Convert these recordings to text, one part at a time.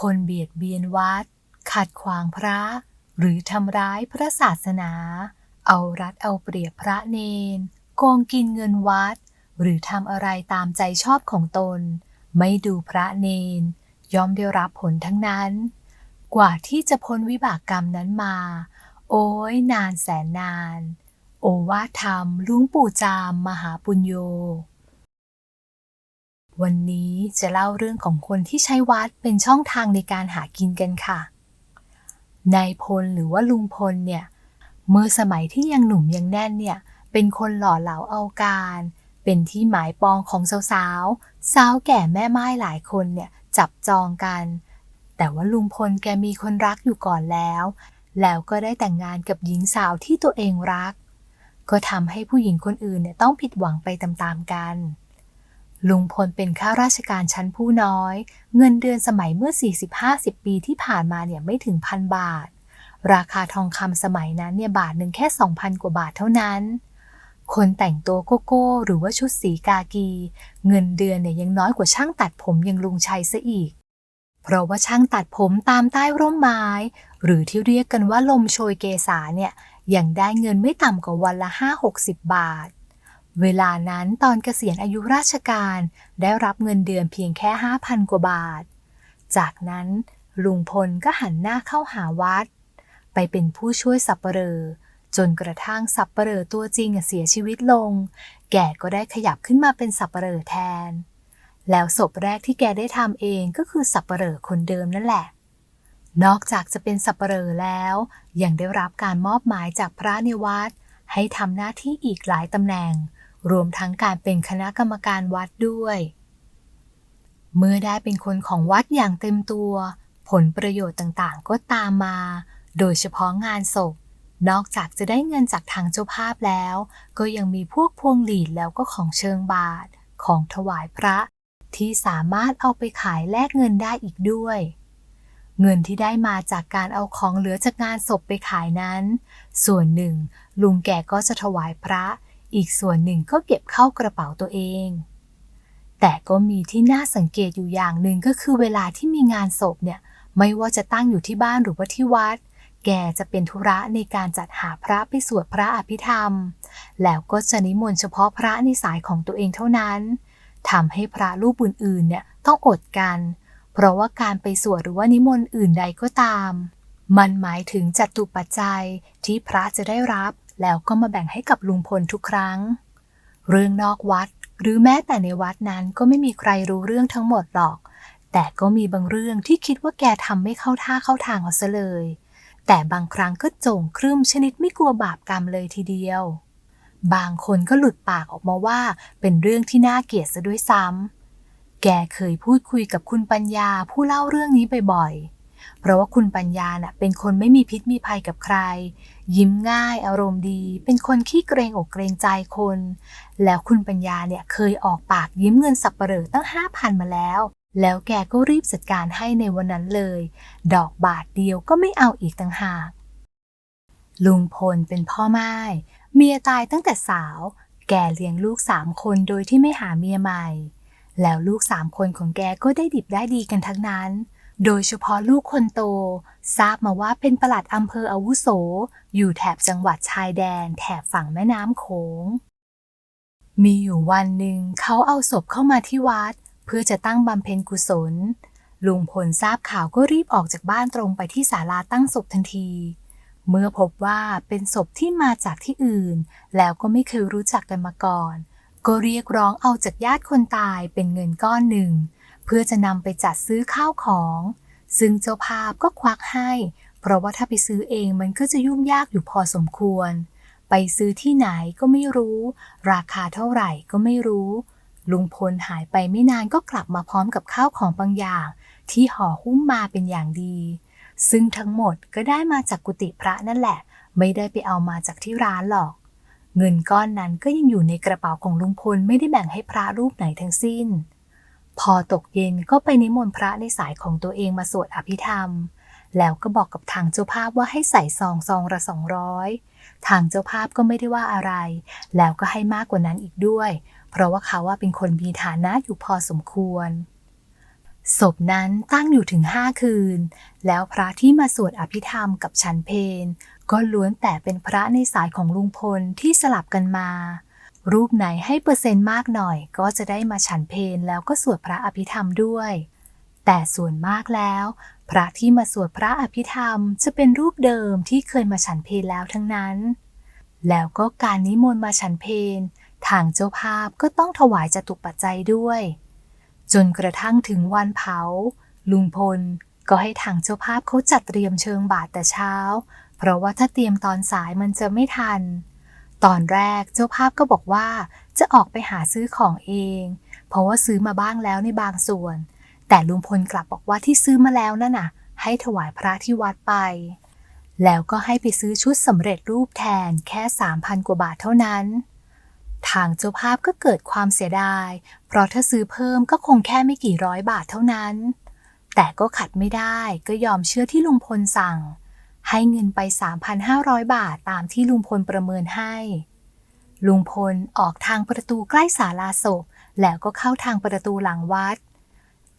คนเบียดเบียนวัด ขัดขวางพระ หรือทำร้ายพระศาสนา เอารัดเอาเปรียบพระเนน โกงกินเงินวัด หรือทำอะไรตามใจชอบของตน ไม่ดูพระเนน ย่อมได้รับผลทั้งนั้น กว่าที่จะพ้นวิบากกรรมนั้นมา โอ้ยนานแสนนาน โอวาทธรรมลุงปู่จามมหาปุญโย วันนี้จะเล่าเรื่องของคนที่ใช้วัดเป็นช่องทางในการหากินกันค่ะ นายพลหรือว่าลุงพลเนี่ย เมื่อสมัยที่ยังหนุ่มยังแน่นเนี่ย เป็นคนหล่อเหลาเอาการ เป็นที่หมายปองของสาวๆสาวแก่แม่ไม้หลายคนเนี่ยจับจองกัน แต่ว่าลุงพลแกมีคนรักอยู่ก่อนแล้ว แล้วก็ได้แต่งงานกับหญิงสาวที่ตัวเองรัก ก็ทำให้ผู้หญิงคนอื่นเนี่ยต้องผิดหวังไปตามๆกัน ลุงพลเป็นข้าราชการชั้นผู้น้อย เงินเดือนสมัยเมื่อ 40-50 ปีที่ผ่านมาเนี่ยไม่ถึงพันบาท ราคาทองคำสมัยนั้นเนี่ยบาทหนึ่งแค่ 2,000 กว่าบาทเท่านั้น คนแต่งตัวโกโก้ หรือว่าชุดสีกากี เงินเดือนเนี่ยยังน้อยกว่าช่างตัดผมย่างลุงชัยซะอีก เพราะว่าช่างตัดผมตามใต้ร่มไม้ หรือที่เรียกกันว่าลมโชยเกษาเนี่ยยังได้เงินไม่ต่ำกว่าวันละ 5-60 บาท เวลานั้นตอนเกษียณอายุราชการได้รับเงินเดือนเพียงแค่ 5,000 กว่าบาท จากนั้นลุงพลก็หันหน้าเข้าหาวัด ไปเป็นผู้ช่วยสับปเหร่อจนกระทั่งสับปเหร่อตัวจริงเสียชีวิตลง แกก็ได้ขยับขึ้นมาเป็นสับปเหร่อแทน แล้วศพแรกที่แกได้ทำเองก็คือสับปเหร่อคนเดิมนั่นแหละ นอกจากจะเป็นสับปเหร่อแล้ว ยังได้รับการมอบหมายจากพระในวัด ให้ทำหน้าที่อีกหลายตำแหน่ง รวมทั้งการเป็นคณะกรรมการวัดด้วย เมื่อได้เป็นคนของวัดอย่างเต็มตัว ผลประโยชน์ต่างๆ ก็ตามมา โดยเฉพาะงานศพ นอกจากจะได้เงินจากทางเจ้าภาพแล้ว ก็ยังมีพวกพวงหลีดแล้วก็ของเชิงบาท ของถวายพระ ที่สามารถเอาไปขายแลกเงินได้อีกด้วยเงินที่ได้มาจากการเอาของเหลือจากงานศพไปขายนั้น ส่วนหนึ่ง ลุงแกก็จะถวายพระ อีกส่วนหนึ่งก็เก็บเข้ากระเป๋าตัวเอง แต่ก็มีที่น่าสังเกตอยู่อย่างหนึ่งก็คือเวลาที่มีงานศพเนี่ย ไม่ว่าจะตั้งอยู่ที่บ้านหรือว่าที่วัด แกจะเป็นธุระในการจัดหาพระไปสวดพระอภิธรรม แล้วก็จะนิมนต์เฉพาะพระในสายของตัวเองเท่านั้นทำให้พระรูปอื่นๆเนี่ยต้องอดกัน เพราะว่าการไปสวดหรือว่านิมนต์อื่นใดก็ตาม มันหมายถึงจัตุปัจจัยที่พระจะได้รับ แล้วก็มาแบ่งให้กับลุงพลทุกครั้ง เรื่องนอกวัดหรือแม้แต่ในวัดนั้นก็ไม่มีใครรู้เรื่องทั้งหมดหรอก แต่ก็มีบางเรื่องที่คิดว่าแกทำไม่เข้าท่าเข้าทางเอาซะเลย แต่บางครั้งก็โจ่งครึ่มชนิดไม่กลัวบาปกรรมเลยทีเดียว บางคนก็หลุดปากออกมาว่าเป็นเรื่องที่น่าเกลียดซะด้วยซ้ำแกเคยพูดคุยกับคุณปัญญาผู้เล่าเรื่องนี้บ่อยๆ เพราะว่าคุณปัญญาน่ะเป็นคนไม่มีพิษมีภัยกับใคร ยิ้มง่ายอารมณ์ดี เป็นคนขี้เกรงอกเกรงใจคน แล้วคุณปัญญาเนี่ยเคยออกปากยิ้มเงินสับเปลอตั้งห้าพันมาแล้ว แล้วแกก็รีบจัดการให้ในวันนั้นเลย ดอกบาทเดียวก็ไม่เอาอีกต่างหากลุงพลเป็นพ่อไม้เมียตายตั้งแต่สาว แกเลี้ยงลูกสามคนโดยที่ไม่หาเมียใหม่ แล้วลูกสามคนของแกก็ได้ดิบได้ดีกันทั้งนั้น โดยเฉพาะลูกคนโต ทราบมาว่าเป็นประหลัดอำเภออาวุโส อยู่แถบจังหวัดชายแดน แถบฝั่งแม่น้ำโขง มีอยู่วันหนึ่งเขาเอาศพเข้ามาที่วัด เพื่อจะตั้งบำเพ็ญกุศล ลุงพลทราบข่าวก็รีบออกจากบ้านตรงไปที่ศาลาตั้งศพทันที เมื่อพบว่าเป็นศพที่มาจากที่อื่น แล้วก็ไม่เคยรู้จักกันมาก่อน ก็เรียกร้องเอาจากญาติคนตายเป็นเงินก้อนหนึ่ง เพื่อจะนำไปจัดซื้อข้าวของ ซึ่งเจ้าภาพก็ควักให้ เพราะว่าถ้าไปซื้อเองมันก็จะยุ่งยากอยู่พอสมควร ไปซื้อที่ไหนก็ไม่รู้ ราคาเท่าไหร่ก็ไม่รู้ ลุงพลหายไปไม่นานก็กลับมาพร้อมกับข้าวของบางอย่าง ที่ห่อหุ้มมาเป็นอย่างดี ซึ่งทั้งหมดก็ได้มาจากกุฏิพระนั่นแหละ ไม่ได้ไปเอามาจากที่ร้านหรอกเงินก้อนนั้นก็ยังอยู่ในกระเป๋าของลุงพลไม่ได้แบ่งให้พระรูปไหนทั้งสิ้น พอตกเย็นก็ไปนิมนต์พระในสายของตัวเองมาสวดอภิธรรม แล้วก็บอกกับทางเจ้าภาพว่าให้ใส่ซองซองละสองร้อยทางเจ้าภาพก็ไม่ได้ว่าอะไร แล้วก็ให้มากกว่านั้นอีกด้วย เพราะว่าเขาว่าเป็นคนมีฐานะอยู่พอสมควร ศพนั้นตั้งอยู่ถึงห้าคืน แล้วพระที่มาสวดอภิธรรมกับฉันเพนก็ล้วนแต่เป็นพระในสายของลุงพลที่สลับกันมา รูปไหนให้เปอร์เซ็นต์มากหน่อย ก็จะได้มาฉันเพนแล้วก็สวดพระอภิธรรมด้วย แต่ส่วนมากแล้ว พระที่มาสวดพระอภิธรรม จะเป็นรูปเดิมที่เคยมาฉันเพลแล้วทั้งนั้น แล้วก็การนิมนต์มาฉันเพลทางเจ้าภาพก็ต้องถวายจตุปัจจัยด้วย จนกระทั่งถึงวันเผา ลุงพลก็ให้ทางเจ้าภาพเขาจัดเตรียมเชิงบาตรแต่เช้า เพราะว่าถ้าเตรียมตอนสายมันจะไม่ทัน ตอนแรกเจ้าภาพก็บอกว่าจะออกไปหาซื้อของเอง เพราะว่าซื้อมาบ้างแล้วในบางส่วน แต่ลุงพลกลับบอกว่าที่ซื้อมาแล้วนั่นน่ะ ให้ถวายพระที่วัดไป แล้วก็ให้ไปซื้อชุดสำเร็จรูปแทนแค่3,000กว่าบาทเท่านั้น ทางเจ้าภาพก็เกิดความเสียดาย เพราะถ้าซื้อเพิ่มก็คงแค่ไม่กี่ร้อยบาทเท่านั้น แต่ก็ขัดไม่ได้ก็ยอมเชื่อที่ลุงพลสั่ง ให้เงินไป 3,500 บาทตามที่ลุงพลประเมินให้ ลุงพลออกทางประตูใกล้ศาลาศพ แล้วก็เข้าทางประตูหลังวัด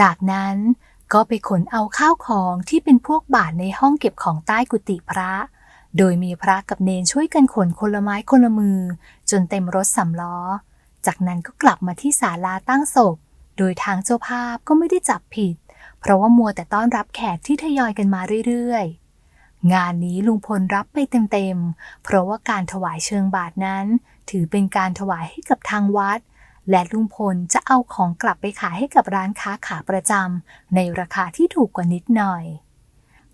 จากนั้นก็ไปขนเอาข้าวของที่เป็นพวกบาทในห้องเก็บของใต้กุฏิพระ โดยมีพระกับเนนช่วยกันขนคนละไม้คนละมือ จนเต็มรถสำล้อ จากนั้นก็กลับมาที่ศาลาตั้งศพ โดยทางเจ้าภาพก็ไม่ได้จับผิด เพราะว่ามัวแต่ต้อนรับแขกที่ทยอยกันมาเรื่อยๆ งานนี้ลุงพลรับไปเต็มๆ เพราะว่าการถวายเชิงบาทนั้น ถือเป็นการถวายให้กับทางวัด และลุงพลจะเอาของกลับไปขายให้กับร้านค้าขาประจำในราคาที่ถูกกว่านิดหน่อย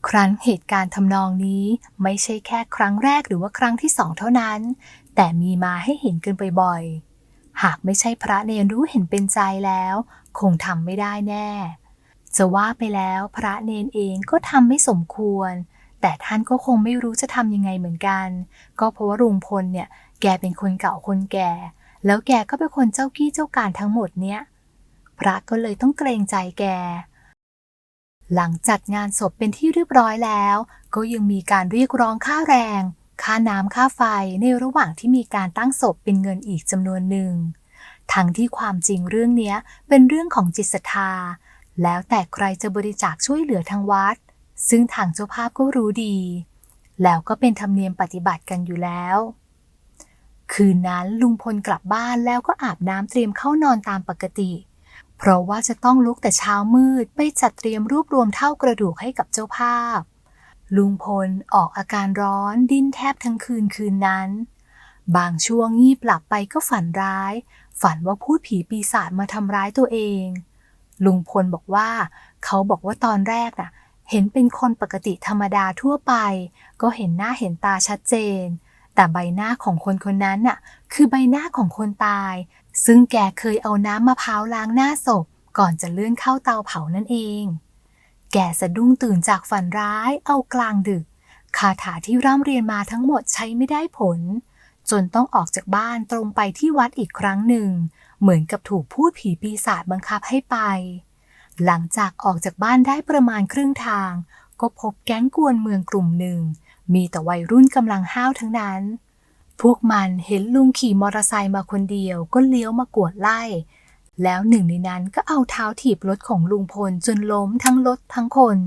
ครั้นเหตุการณ์ทำนองนี้ไม่ใช่แค่ครั้งแรกหรือว่าครั้งที่สองเท่านั้น แต่มีมาให้เห็นกันบ่อยๆ หากไม่ใช่พระเนรรู้เห็นเป็นใจแล้ว คงทำไม่ได้แน่ จะว่าไปแล้วพระเนนเองก็ทำไม่สมควร แต่ท่านก็คงไม่รู้จะทำยังไงเหมือนกัน ก็เพราะว่าลุงพลเนี่ย แกเป็นคนเก่าคนแก่ แล้วแกก็เป็นคนเจ้ากี้เจ้าการทั้งหมดเนี่ย พระก็เลยต้องเกรงใจแก หลังจัดงานศพเป็นที่เรียบร้อยแล้ว ก็ยังมีการเรียกร้องค่าแรง ค่าน้ำค่าไฟในระหว่างที่มีการตั้งศพเป็นเงินอีกจำนวนหนึ่ง ทั้งที่ความจริงเรื่องเนี้ยเป็นเรื่องของจิตศรัทธา แล้วแต่ใครจะบริจาคช่วยเหลือทางวัด ซึ่งทางเจ้าภาพก็รู้ดี แล้วก็เป็นธรรมเนียมปฏิบัติกันอยู่แล้ว คืนนั้นลุงพลกลับบ้านแล้วก็อาบน้ำเตรียมเข้านอนตามปกติ เพราะว่าจะต้องลุกแต่เช้ามืดไปจัดเตรียมรวบรวมเท่ากระดูกให้กับเจ้าภาพ ลุงพลออกอาการร้อนดิ้นแทบทั้งคืนคืนนั้น บางช่วงงีบหลับไปก็ฝันร้าย ฝันว่าพูดผีปีศาจมาทำร้ายตัวเอง ลุงพลบอกว่า เขาบอกว่าตอนแรกน่ะ เห็นเป็นคนปกติธรรมดาทั่วไป ก็เห็นหน้าเห็นตาชัดเจน แต่ใบหน้าของคนคนนั้นน่ะคือใบหน้าของคนตาย ซึ่งแกเคยเอาน้ำมะพร้าวล้างหน้าศพ ก่อนจะเลื่อนเข้าเตาเผานั่นเอง แกสะดุ้งตื่นจากฝันร้ายเอากลางดึก คาถาที่ร่ำเรียนมาทั้งหมดใช้ไม่ได้ผล จนต้องออกจากบ้านตรงไปที่วัดอีกครั้งหนึ่ง เหมือนกับถูกพูดผีปีศาจบังคับให้ไป หลังจากออกจากบ้านได้ประมาณครึ่งทาง ก็พบแก๊งกวนเมืองกลุ่มหนึ่ง มีแต่วัยรุ่นกำลังห้าวทั้งนั้น พวกมันเห็นลุงขี่มอเตอร์ไซค์มาคนเดียวก็เลี้ยวมากวดไล่ แล้วหนึ่งในนั้นก็เอาเท้าถีบรถของลุงพลจนล้มทั้งรถทั้งคน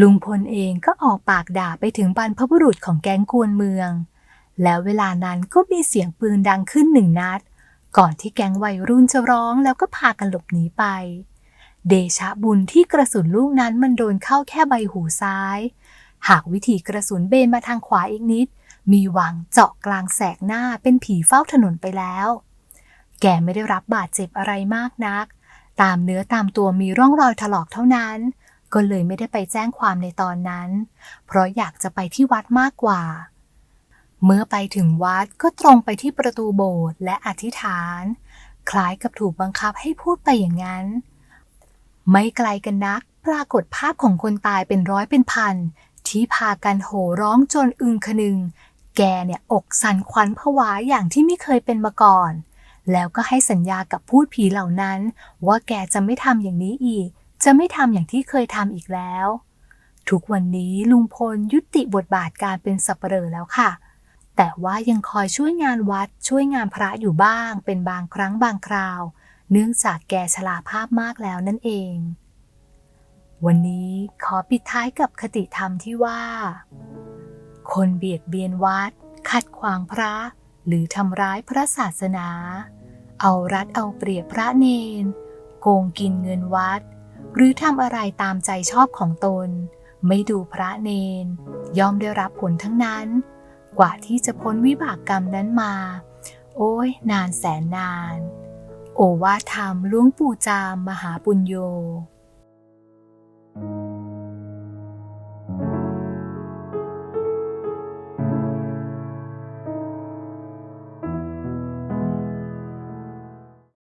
ลุงพลเองก็ออกปากด่าไปถึงบรรพบุรุษของแก๊งกวนเมือง แล้วเวลานั้นก็มีเสียงปืนดังขึ้นหนึ่งนัด ก่อนที่แก๊งวัยรุ่นจะร้องแล้วก็พากันหลบหนีไป เดชะบุญที่กระสุนลูกนั้นมันโดนเข้าแค่ใบหูซ้าย หากวิถีกระสุนเบนมาทางขวาอีกนิด มีหวังเจาะกลางแสกหน้าเป็นผีเฝ้าถนนไปแล้ว แกไม่ได้รับบาดเจ็บอะไรมากนัก ตามเนื้อตามตัวมีร่องรอยถลอกเท่านั้น ก็เลยไม่ได้ไปแจ้งความในตอนนั้น เพราะอยากจะไปที่วัดมากกว่า เมื่อไปถึงวัดก็ตรงไปที่ประตูโบสถ์และอธิษฐาน คล้ายกับถูกบังคับให้พูดไปอย่างนั้น ไม่ไกลกันนัก ปรากฏภาพของคนตายเป็นร้อยเป็นพัน ที่พากันโห่ร้องจนอึงคนึง แกเนี่ยอกสั่นขวัญผวาอย่างที่ไม่เคยเป็นมาก่อน แล้วก็ให้สัญญากับพูดผีเหล่านั้น ว่าแกจะไม่ทำอย่างนี้อีก จะไม่ทำอย่างที่เคยทำอีกแล้ว ทุกวันนี้ลุงพลยุติบทบาทการเป็นสับเปลอแล้วค่ะ แต่ว่ายังคอยช่วยงานวัดช่วยงานพระอยู่บ้าง เป็นบางครั้งบางคราว เนื่องจากแกชราภาพมากแล้วนั่นเอง วันนี้ขอปิดท้ายกับคติธรรมที่ว่า คนเบียดเบียนวัด ขัดขวางพระ หรือทำร้ายพระศาสนา เอารัดเอาเปรียบพระเนน โกงกินเงินวัด หรือทำอะไรตามใจชอบของตน ไม่ดูพระเนน ย่อมได้รับผลทั้งนั้น กว่าที่จะพ้นวิบากกรรมนั้นมา โอ้ยนานแสนนาน โอวาทธรรมหลวงปู่จามมหาปุญโญ